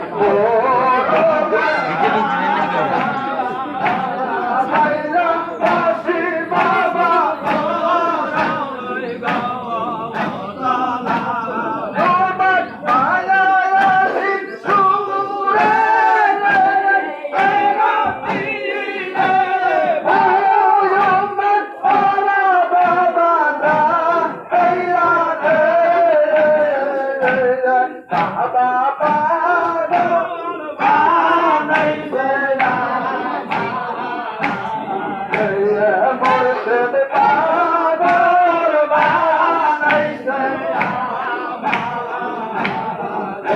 Oh,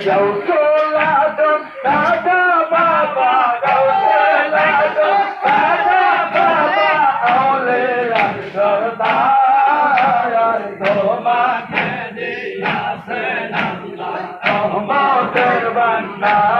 যাও তোলা দাদা বাবা তোমাকে দিয়া সে নাম তোমাদের বান্দা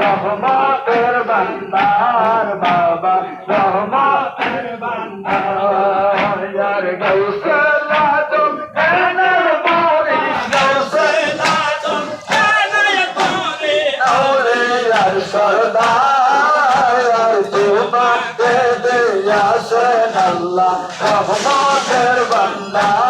রহমতের বান্দার বাবা রহমতের বান্দার। গৌসল আদম কানার মরি গৌসল আদম কানার মরি ওরে আর সরদার। তোমাকে দিয়াছেন আল্লাহ রহমতের বান্দার।